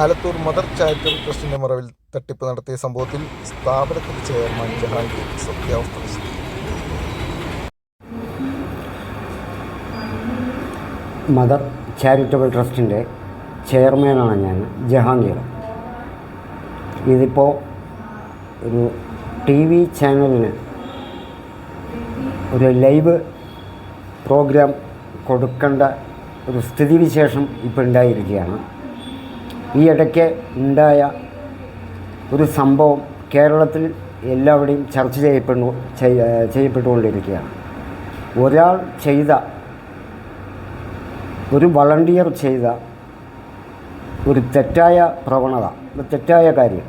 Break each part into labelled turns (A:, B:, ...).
A: Alathur mother charitable ട്രസ്റ്റിന്റെ മറവിൽ തട്ടിപ്പ് നടത്തിയ സംഭവത്തിൽ സ്ഥാപനത്തിന്റെ ചെയർമാൻ ജഹാംഗീർ സത്യാവസ്ഥ
B: മദർ ചാരിറ്റബിൾ ട്രസ്റ്റിന്റെ ചെയർമാനാണ് ഞാൻ ജഹാംഗീർ ഇതിപ്പോൾ ഒരു ടി വി ചാനലിന് ഒരു ലൈവ് പ്രോഗ്രാം കൊടുക്കേണ്ട ഒരു സ്ഥിതിവിശേഷം ഇപ്പോൾ ഉണ്ടായിരിക്കുകയാണ്. ഈ ഇടയ്ക്ക് ഉണ്ടായ ഒരു സംഭവം കേരളത്തിൽ എല്ലാവരുടെയും ചർച്ച ചെയ്യപ്പെടുന്നു ചെയ്യ- ചെയ്യപ്പെട്ടുകൊണ്ടിരിക്കുകയാണ്. ഒരാൾ ചെയ്ത ഒരു വളണ്ടിയർ ചെയ്ത ഒരു തെറ്റായ പ്രവണത തെറ്റായ കാര്യം.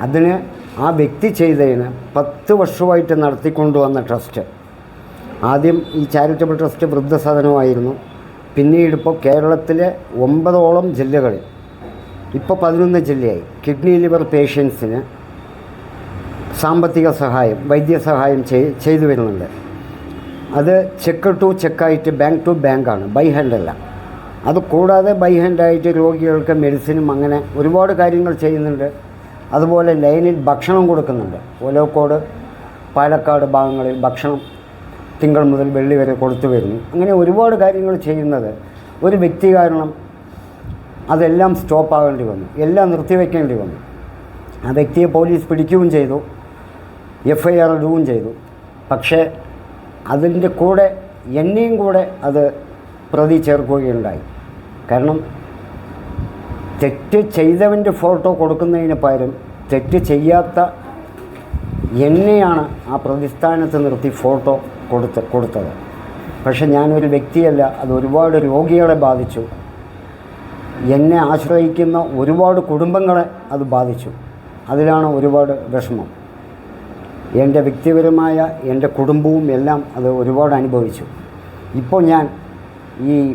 B: അതിന് ആ വ്യക്തി ചെയ്തതിന് പത്ത് വർഷമായിട്ട് നടത്തിക്കൊണ്ടുവന്ന ട്രസ്റ്റ്. ആദ്യം ഈ ചാരിറ്റബിൾ ട്രസ്റ്റ് വൃദ്ധസദനമായിരുന്നു. പിന്നീട് ഇപ്പോൾ കേരളത്തിലെ ഒമ്പതോളം ജില്ലകളിൽ ഇപ്പോൾ പതിനൊന്ന് ജില്ലയായി. കിഡ്നി ലിവർ പേഷ്യൻസിന് സാമ്പത്തിക സഹായം വൈദ്യസഹായം ചെയ് ചെയ്തു വരുന്നുണ്ട്. അത് ചെക്ക് ടു ചെക്കായിട്ട് ബാങ്ക് ടു ബാങ്കാണ് ബൈ ഹാൻഡല്ല അത് കൂടാതെ ബൈ ഹാൻഡായിട്ട് രോഗികൾക്ക് മെഡിസിനും അങ്ങനെ ഒരുപാട് കാര്യങ്ങൾ ചെയ്യുന്നുണ്ട്. അതുപോലെ ലൈനിൽ ഭക്ഷണം കൊടുക്കുന്നുണ്ട്. ഒലോക്കോട് പാലക്കാട് ഭാഗങ്ങളിൽ ഭക്ഷണം തിങ്കൾ മുതൽ വെള്ളി വരെ കൊടുത്തു വരുന്നു. അങ്ങനെ ഒരുപാട് കാര്യങ്ങൾ ചെയ്യുന്നത് ഒരു വ്യക്തി കാരണം അതെല്ലാം സ്റ്റോപ്പ് ആകേണ്ടി വന്നു. എല്ലാം നിർത്തിവെക്കേണ്ടി വന്നു. ആ വ്യക്തിയെ പോലീസ് പിടിക്കുകയും ചെയ്തു. എഫ് ഐ ആർ ഇടുകയും ചെയ്തു. പക്ഷേ അതിന്റെ കൂടെ എന്നെയും കൂടെ അത് പ്രതി ചേർക്കുകയുണ്ടായി. കാരണം തെറ്റ് ചെയ്തവന്റെ ഫോട്ടോ കൊടുക്കുന്നതിന് പകരം തെറ്റ് ചെയ്യാത്ത എന്നെയാണ് ആ പ്രതിസ്ഥാനത്ത് നിർത്തി ഫോട്ടോ കൊടുത്ത് കൊടുത്തത്. പക്ഷെ ഞാനൊരു വ്യക്തിയല്ല. അത് ഒരുപാട് രോഗികളെ ബാധിച്ചു. എന്നെ ആശ്രയിക്കുന്ന ഒരുപാട് കുടുംബങ്ങളെ അത് ബാധിച്ചു. അതിലാണ് ഒരുപാട് വിഷമം. എന്റെ വ്യക്തിപരമായ എന്റെ കുടുംബവും എല്ലാം അത് ഒരുപാട് അനുഭവിച്ചു. ഇപ്പോൾ ഞാൻ ഈ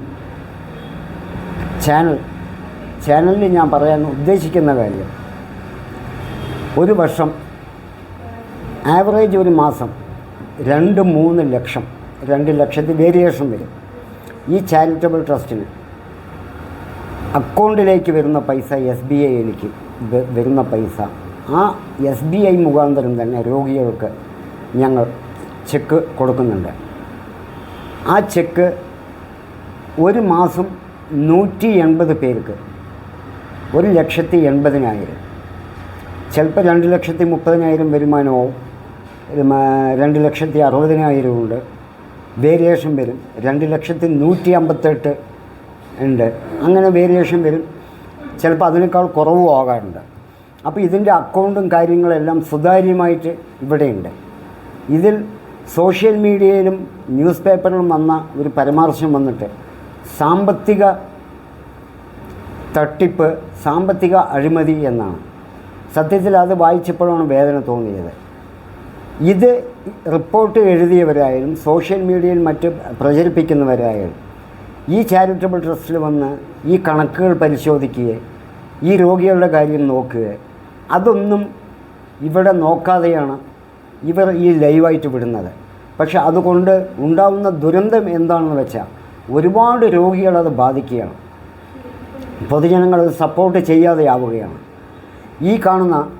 B: ചാനൽ ചാനലിൽ ഞാൻ പറയാൻ ഉദ്ദേശിക്കുന്ന കാര്യം ഒരു വർഷം ആവറേജ് ഒരു മാസം രണ്ട് മൂന്ന് ലക്ഷം രണ്ട് ലക്ഷത്തിൽ വേരിയേഷൻ വരും ഈ ചാരിറ്റബിൾ ട്രസ്റ്റിന്. അക്കൗണ്ടിലേക്ക് വരുന്ന പൈസ എസ് ബി ഐയിലേക്ക് വരുന്ന പൈസ. ആ എസ് ബി ഐ മുഖാന്തരം തന്നെ രോഗികൾക്ക് ഞങ്ങൾ ചെക്ക് കൊടുക്കുന്നുണ്ട്. ആ ചെക്ക് ഒരു മാസം നൂറ്റി എൺപത് പേർക്ക് ഒരു ലക്ഷത്തി എൺപതിനായിരം. ചിലപ്പോൾ രണ്ട് ലക്ഷത്തി മുപ്പതിനായിരം വരുമാനവും രണ്ട് ലക്ഷത്തി അറുപതിനായിരവും ഉണ്ട്. വേരിയേഷൻ വരും. രണ്ട് ലക്ഷത്തി നൂറ്റി അമ്പത്തെട്ട് ഉണ്ട്. അങ്ങനെ വേരിയേഷൻ വരും. ചിലപ്പോൾ അതിനേക്കാൾ കുറവും ആകാറുണ്ട്. അപ്പോൾ ഇതിന്റെ അക്കൗണ്ടും കാര്യങ്ങളെല്ലാം സുതാര്യമായിട്ട് ഇവിടെയുണ്ട്. ഇതിൽ സോഷ്യൽ മീഡിയയിലും ന്യൂസ് പേപ്പറിലും വന്ന ഒരു പരാമർശം വന്നിട്ട് സാമ്പത്തിക തട്ടിപ്പ് സാമ്പത്തിക അഴിമതി എന്നാണ്. സത്യത്തിൽ അത് വായിച്ചപ്പോഴാണ് വേദന തോന്നിയത്. ഇത് റിപ്പോർട്ട് എഴുതിയവരായാലും സോഷ്യൽ മീഡിയയിൽ മറ്റ് പ്രചരിപ്പിക്കുന്നവരായാലും ഈ ചാരിറ്റബിൾ ട്രസ്റ്റിൽ വന്ന് ഈ കണക്കുകൾ പരിശോധിക്കുക ഈ രോഗികളുടെ കാര്യം നോക്കുക അതൊന്നും ഇവിടെ നോക്കാതെയാണ് ഇവർ ഈ ലൈവായിട്ട് വിടുന്നത്. പക്ഷെ അതുകൊണ്ട് ഉണ്ടാവുന്ന ദുരന്തം എന്താണെന്ന് വെച്ചാൽ ഒരുപാട് രോഗികളത് ബാധിക്കുകയാണ്. പൊതുജനങ്ങളത് സപ്പോർട്ട് ചെയ്യാതെയാവുകയാണ്. ഈ കാണുന്ന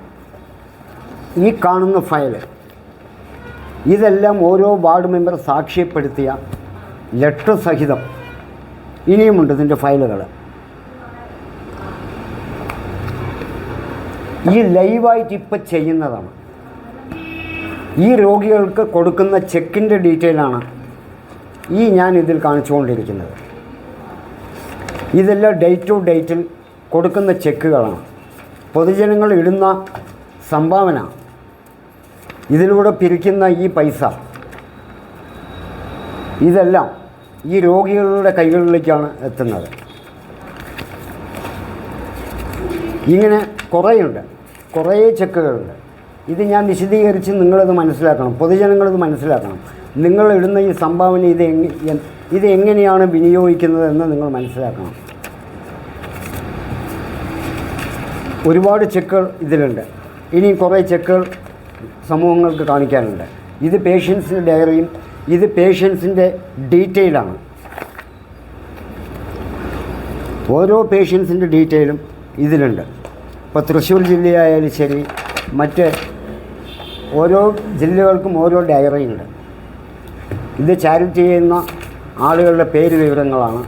B: ഈ കാണുന്ന ഫയൽ ഇതെല്ലാം ഓരോ വാർഡ് മെമ്പർ സാക്ഷ്യപ്പെടുത്തിയ ലെറ്റർ സഹിതം ഇനിയുമുണ്ട് ഇതിന്റെ ഫയലുകൾ. ഈ ലൈവായിട്ട് ഇപ്പം ചെയ്യുന്നതാണ്. ഈ രോഗികൾക്ക് കൊടുക്കുന്ന ചെക്കിന്റെ ഡീറ്റെയിലാണ് ഈ ഞാൻ ഇതിൽ കാണിച്ചുകൊണ്ടിരിക്കുന്നത്. ഇതെല്ലാം ഡേറ്റ് ടു ഡേറ്റിൽ കൊടുക്കുന്ന ചെക്കുകളാണ്. പൊതുജനങ്ങൾ ഇടുന്ന സംഭാവന. ഇതിലൂടെ പിരിക്കുന്ന ഈ പൈസ. ഇതെല്ലാം ഈ രോഗികളുടെ കൈകളിലേക്കാണ് എത്തുന്നത്. ഇങ്ങനെ കുറേയുണ്ട്. കുറേ ചെക്കുകളുണ്ട്. ഇത് ഞാൻ വിശദീകരിച്ച് നിങ്ങളത് മനസ്സിലാക്കണം. പൊതുജനങ്ങളിത് മനസ്സിലാക്കണം. നിങ്ങൾ ഇടുന്ന ഈ സംഭാവന ഇത് ഇത് എങ്ങനെയാണ് വിനിയോഗിക്കുന്നത് എന്ന് നിങ്ങൾ മനസ്സിലാക്കണം. ഒരുപാട് ചെക്കുകൾ ഇതിലുണ്ട്. ഇനി കുറേ ചെക്കുകൾ സമൂഹങ്ങൾക്ക് കാണിക്കാനുണ്ട്. ഇത് പേഷ്യൻസിന്റെ ഡയറിയും ഇത് പേഷ്യൻസിന്റെ ഡീറ്റെയിലാണ് ഓരോ പേഷ്യൻസിന്റെ ഡീറ്റെയിലും ഇതിലുണ്ട്. ഇപ്പോൾ തൃശ്ശൂർ ജില്ലയായാലും ശരി മറ്റ് ഓരോ ജില്ലകൾക്കും ഓരോ ഡയറി ഉണ്ട്. ഇത് ചാരിറ്റി ചെയ്യുന്ന ആളുകളുടെ പേര് വിവരങ്ങളാണ്.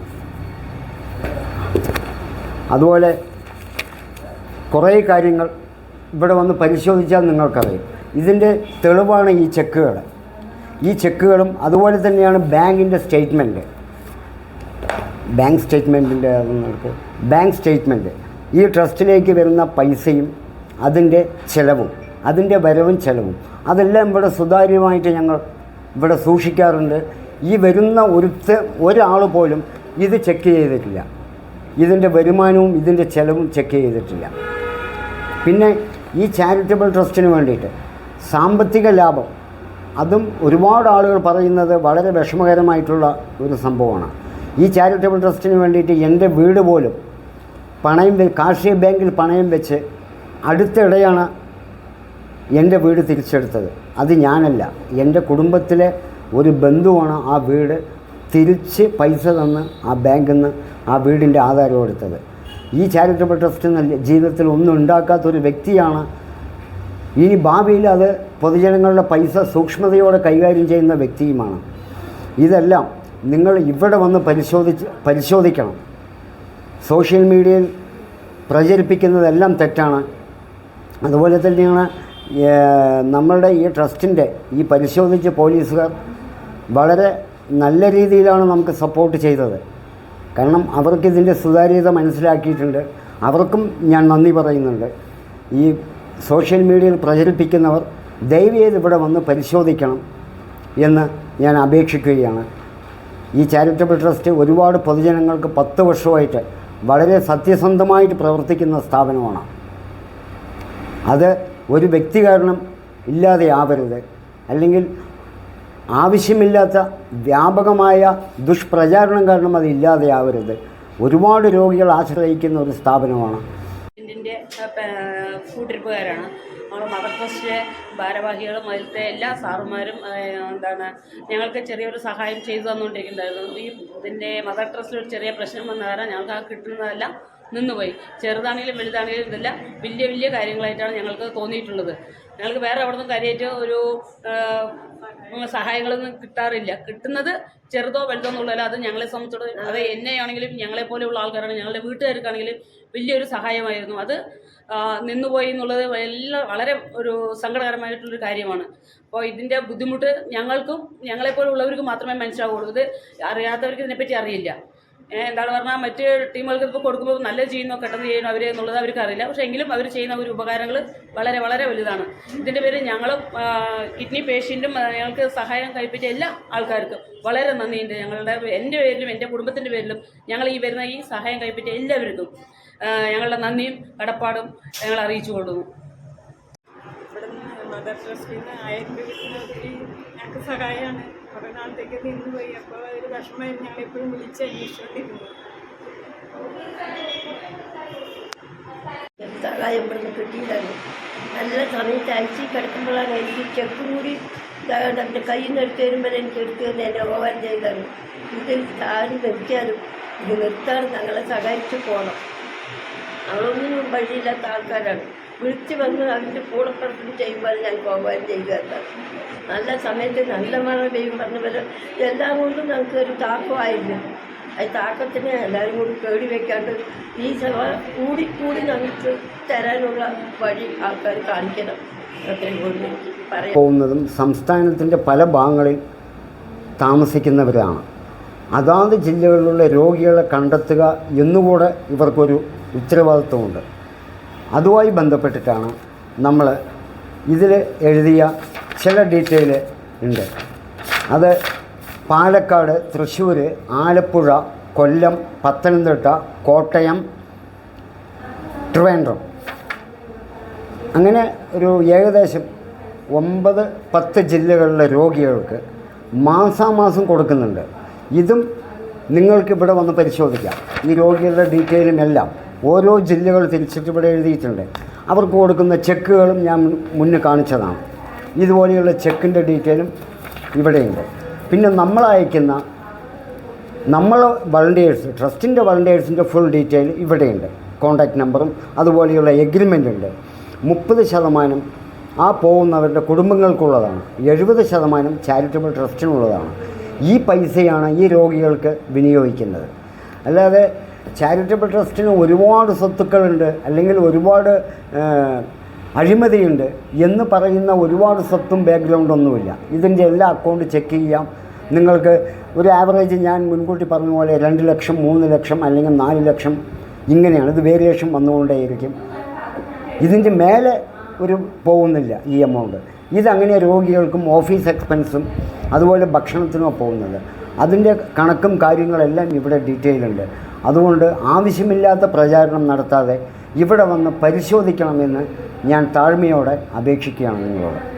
B: അതുപോലെ കുറേ കാര്യങ്ങൾ ഇവിടെ വന്ന് പരിശോധിച്ചാൽ നിങ്ങൾക്കറിയാം. ഇതിന്റെ തെളിവാണ് ഈ ചെക്കുകൾ. ഈ ചെക്കുകളും അതുപോലെ തന്നെയാണ് ബാങ്കിന്റെ സ്റ്റേറ്റ്മെന്റ് ബാങ്ക് സ്റ്റേറ്റ്മെന്റിന്റെ ബാങ്ക് സ്റ്റേറ്റ്മെന്റ് ഈ ട്രസ്റ്റിലേക്ക് വരുന്ന പൈസയും അതിന്റെ ചിലവും അതിന്റെ വരവും ചിലവും. അതെല്ലാം ഇവിടെ സുതാര്യമായിട്ട് ഞങ്ങൾ ഇവിടെ സൂക്ഷിക്കാറുണ്ട്. ഈ വരുന്ന ഒരുത്ത ഒരാൾ പോലും ഇത് ചെക്ക് ചെയ്തിട്ടില്ല. ഇതിന്റെ വരുമാനവും ഇതിന്റെ ചിലവും ചെക്ക് ചെയ്തിട്ടില്ല. പിന്നെ ഈ ചാരിറ്റബിൾ ട്രസ്റ്റിന് വേണ്ടിയിട്ട് സാമ്പത്തിക ലാഭം അതും ഒരുപാട് ആളുകൾ പറയുന്നത് വളരെ വിഷമകരമായിട്ടുള്ള ഒരു സംഭവമാണ്. ഈ ചാരിറ്റബിൾ ട്രസ്റ്റിന് വേണ്ടിയിട്ട് എന്റെ വീട് പോലും പണയം കാർഷിക ബാങ്കിൽ പണയം വെച്ച് അടുത്തിടെയാണ് എന്റെ വീട് തിരിച്ചെടുത്തത്. അത് ഞാനല്ല. എന്റെ കുടുംബത്തിലെ ഒരു ബന്ധുവാണ് ആ വീട് തിരിച്ച് പൈസ തന്ന് ആ ബാങ്കിൽ നിന്ന് ആ വീടിന്റെ ആധാരം എടുത്തത്. ഈ ചാരിറ്റബിൾ ട്രസ്റ്റ് ജീവിതത്തിൽ ഒന്നും ഉണ്ടാക്കാത്തൊരു വ്യക്തിയാണ് ഇനി ഭാവിയിൽ അത് പൊതുജനങ്ങളുടെ പൈസ സൂക്ഷ്മതയോടെ കൈകാര്യം ചെയ്യുന്ന വ്യക്തിയുമാണ്. ഇതെല്ലാം നിങ്ങൾ ഇവിടെ വന്ന് പരിശോധിച്ച് പരിശോധിക്കണം. സോഷ്യൽ മീഡിയയിൽ പ്രചരിപ്പിക്കുന്നതെല്ലാം തെറ്റാണ്. അതുപോലെ തന്നെയാണ് നമ്മളുടെ ഈ ട്രസ്റ്റിന്റെ ഈ പരിശോധിച്ച പോലീസുകാർ വളരെ നല്ല രീതിയിലാണ് നമുക്ക് സപ്പോർട്ട് ചെയ്തത്. കാരണം അവർക്കിതിന്റെ സുതാര്യത മനസ്സിലാക്കിയിട്ടുണ്ട്. അവർക്കും ഞാൻ നന്ദി പറയുന്നുണ്ട്. ഈ സോഷ്യൽ മീഡിയയിൽ പ്രചരിപ്പിക്കുന്നവർ ദയവ് ചെയ്ത് ഇവിടെ വന്ന് പരിശോധിക്കണം എന്ന് ഞാൻ അപേക്ഷിക്കുകയാണ്. ഈ ചാരിറ്റബിൾ ട്രസ്റ്റ് ഒരുപാട് പൊതുജനങ്ങൾക്ക് പത്ത് വർഷമായിട്ട് വളരെ സത്യസന്ധമായിട്ട് പ്രവർത്തിക്കുന്ന സ്ഥാപനമാണ്. അത് ഒരു വ്യക്തി കാരണം ഇല്ലാതെ ആവരുത്. അല്ലെങ്കിൽ ആവശ്യമില്ലാത്ത വ്യാപകമായ ദുഷ്പ്രചാരണം കാരണം അത് ഇല്ലാതെ ആവരുത്. ഒരുപാട് രോഗികൾ ആശ്രയിക്കുന്ന ഒരു സ്ഥാപനമാണ്.
C: ഇതിന്റെ കൂട്ടിരിപ്പുകാരാണ് നമ്മൾ മദർ ട്രസ്റ്റിലെ ഭാരവാഹികളും അതിലത്തെ എല്ലാ സാറുമാരും എന്താണ് ഞങ്ങൾക്ക് ചെറിയൊരു സഹായം ചെയ്തു തന്നുകൊണ്ടിരിക്കുന്നുണ്ടായിരുന്നു. ഈ ഇതിന്റെ മദർ ട്രസ്റ്റിൽ ഒരു ചെറിയ പ്രശ്നം വന്ന കാരണം ഞങ്ങൾക്ക് ആ കിട്ടുന്നതെല്ലാം നിന്നുപോയി. ചെറുതാണെങ്കിലും വലുതാണെങ്കിലും ഇതെല്ലാം വലിയ വലിയ കാര്യങ്ങളായിട്ടാണ് ഞങ്ങൾക്ക് തോന്നിയിട്ടുള്ളത്. ഞങ്ങൾക്ക് വേറെ അവിടെ നിന്നും കാര്യമായിട്ട് ഒരു സഹായങ്ങളൊന്നും കിട്ടാറില്ല. കിട്ടുന്നത് ചെറുതോ വലുതോ എന്നുള്ളതല്ല അത് ഞങ്ങളെ സംബന്ധിച്ചിടത്തോളം അത് എന്നെയാണെങ്കിലും ഞങ്ങളെ പോലെയുള്ള ആൾക്കാരാണ് ഞങ്ങളുടെ വീട്ടുകാർക്കാണെങ്കിലും വലിയൊരു സഹായമായിരുന്നു. അത് നിന്നുപോയി എന്നുള്ളത് എല്ലാം വളരെ ഒരു സങ്കടകരമായിട്ടുള്ളൊരു കാര്യമാണ്. അപ്പോൾ ഇതിന്റെ ബുദ്ധിമുട്ട് ഞങ്ങൾക്കും ഞങ്ങളെപ്പോലുള്ളവർക്ക് മാത്രമേ മനസ്സിലാവുള്ളൂ. ഇത് അറിയാത്തവർക്ക് ഇതിനെപ്പറ്റി അറിയില്ല. എന്താണ് പറഞ്ഞാൽ മറ്റ് ടീമുകൾക്ക് ഇപ്പോൾ കൊടുക്കുമ്പോൾ നല്ല ചെയ്യുന്നോ പെട്ടെന്ന് ചെയ്യുന്നു അവർ എന്നുള്ളത് അവർക്ക് അറിയില്ല. പക്ഷേ എങ്കിലും അവർ ചെയ്യുന്ന ഒരു ഉപകാരങ്ങൾ വളരെ വളരെ വലുതാണ്. ഇതിന്റെ പേര് ഞങ്ങൾ കിഡ്നി പേഷ്യന്റും ഞങ്ങൾക്ക് സഹായം കഴിപ്പിച്ച എല്ലാ ആൾക്കാർക്കും വളരെ നന്ദിയുണ്ട്. ഞങ്ങളുടെ എന്റെ പേരിലും എന്റെ കുടുംബത്തിന്റെ പേരിലും ഞങ്ങൾ ഈ വരുന്ന ഈ സഹായം കഴിപ്പിച്ച എല്ലാവർക്കും ഞങ്ങളുടെ നന്ദിയും കടപ്പാടും ഞങ്ങൾ അറിയിച്ചു കൊള്ളുന്നു.
D: മദർ ആയിരം രൂപ ഞങ്ങൾക്ക് സഹായമാണ്. കുറേ നാളത്തേക്ക് നിന്ന് പോയി. അപ്പോൾ ഒരു വിഷമം ഞങ്ങളെപ്പോഴും വിളിച്ച് അന്വേഷിച്ചുകൊണ്ടിരുന്നു
E: സഹായം ഇവിടുന്ന് കിട്ടിയില്ലായിരുന്നു നല്ല സമയത്ത് അയച്ചു കിടക്കുമ്പോഴാണ് എനിക്ക് ചെക്ക് കൂടി എന്റെ കയ്യിൽ നിന്ന് എടുത്ത് വരുമ്പോൾ എനിക്ക് എടുത്ത് തന്നെ എന്നെ ഓവൻ ചെയ്താണ് ഇത് ആരും നിർത്തിയാലും ഇത് നിർത്താൻ ഞങ്ങളെ സഹായിച്ചു പോകണം. അവളൊന്നിനും വഴിയില്ലാത്ത ആൾക്കാരാണ്. വിളിച്ച് വന്ന് അവന്റെ കൂടെ പ്രവർത്തനം ചെയ്യുമ്പോൾ ഞാൻ പോകാൻ ചെയ്യുക നല്ല സമയത്ത് നല്ല മഴ പെയ്യും പറഞ്ഞ പോലെ എല്ലാം കൊണ്ടും ഞങ്ങൾക്ക് ഒരു താക്കമായിരുന്നു അത് താക്കത്തിന് എല്ലാവരും കൂടി പേടി വെക്കാണ്ട് ഈ സഭ കൂടി കൂടി തരാനുള്ള വഴി ആൾക്കാർ കാണിക്കണം. അത്രയും കൂടി
B: പോകുന്നതും സംസ്ഥാനത്തിന്റെ പല ഭാഗങ്ങളിൽ താമസിക്കുന്നവരാണ്. അതാത് ജില്ലകളിലുള്ള രോഗികളെ കണ്ടെത്തുക എന്നുകൂടെ ഇവർക്കൊരു ഉത്തരവാദിത്വമുണ്ട്. അതുമായി ബന്ധപ്പെട്ടിട്ടാണ് നമ്മൾ ഇതിൽ എഴുതിയ ചില ഡീറ്റെയിൽ ഉണ്ട്. അത് പാലക്കാട് തൃശ്ശൂർ ആലപ്പുഴ കൊല്ലം പത്തനംതിട്ട കോട്ടയം ട്രിവാൻഡ്രം. അങ്ങനെ ഒരു ഏകദേശം ഒമ്പത് പത്ത് ജില്ലകളിലെ രോഗികൾക്ക് മാസാമാസം കൊടുക്കുന്നുണ്ട്. ഇതും നിങ്ങൾക്ക് ഇവിടെ വന്ന് പരിശോധിക്കാം. ഈ രോഗികളുടെ ഡീറ്റെയിലും എല്ലാം. ഓരോ ജില്ലകൾ തിരിച്ചിട്ട് ഇവിടെ എഴുതിയിട്ടുണ്ട്. അവർക്ക് കൊടുക്കുന്ന ചെക്കുകളും ഞാൻ മുന്നേ കാണിച്ചതാണ്. ഇതുപോലെയുള്ള ചെക്കിന്റെ ഡീറ്റെയിലും ഇവിടെയുണ്ട്. പിന്നെ നമ്മൾ അയക്കുന്ന നമ്മൾ വളണ്ടിയേഴ്സ് ട്രസ്റ്റിന്റെ വളണ്ടിയേഴ്സിന്റെ ഫുൾ ഡീറ്റെയിൽ ഇവിടെയുണ്ട്. കോണ്ടാക്ട് നമ്പറും അതുപോലെയുള്ള എഗ്രിമെന്റ് ഉണ്ട്. മുപ്പത് ശതമാനം ആ പോകുന്നവരുടെ കുടുംബങ്ങൾക്കുള്ളതാണ്. എഴുപത് ശതമാനം ചാരിറ്റബിൾ ട്രസ്റ്റിനുള്ളതാണ്. ഈ പൈസയാണ് ഈ രോഗികൾക്ക് വിനിയോഗിക്കുന്നത്. അല്ലാതെ ചാരിറ്റബിൾ ട്രസ്റ്റിന് ഒരുപാട് സ്വത്തുക്കളുണ്ട് അല്ലെങ്കിൽ ഒരുപാട് അഴിമതിയുണ്ട് എന്ന് പറയുന്ന ഒരുപാട് സ്വത്തും ബാക്ക്ഗ്രൗണ്ടൊന്നുമില്ല ഇതിന്റെ എല്ലാ അക്കൗണ്ട് ചെക്ക് ചെയ്യാം. നിങ്ങൾക്ക് ഒരു ആവറേജ് ഞാൻ മുൻകൂട്ടി പറഞ്ഞ പോലെ രണ്ട് ലക്ഷം മൂന്ന് ലക്ഷം അല്ലെങ്കിൽ നാല് ലക്ഷം ഇങ്ങനെയാണ്. ഇത് വേരിയേഷൻ വന്നുകൊണ്ടേയിരിക്കും. ഇതിന്റെ മേലെ ഒരു പോകുന്നില്ല ഈ എമൗണ്ട് ഇതങ്ങനെ രോഗികൾക്കും ഓഫീസ് എക്സ്പെൻസും അതുപോലെ ഭക്ഷണത്തിനുമാണ് പോകുന്നത്. അതിന്റെ കണക്കും കാര്യങ്ങളെല്ലാം ഇവിടെ ഡീറ്റെയിൽ ഉണ്ട്. അതുകൊണ്ട് ആവശ്യമില്ലാത്ത പ്രചാരണം നടത്താതെ ഇവിടെ വന്ന് പരിശോധിക്കണമെന്ന് ഞാൻ താഴ്മയോടെ അപേക്ഷിക്കുകയാണ് നിങ്ങളോട്.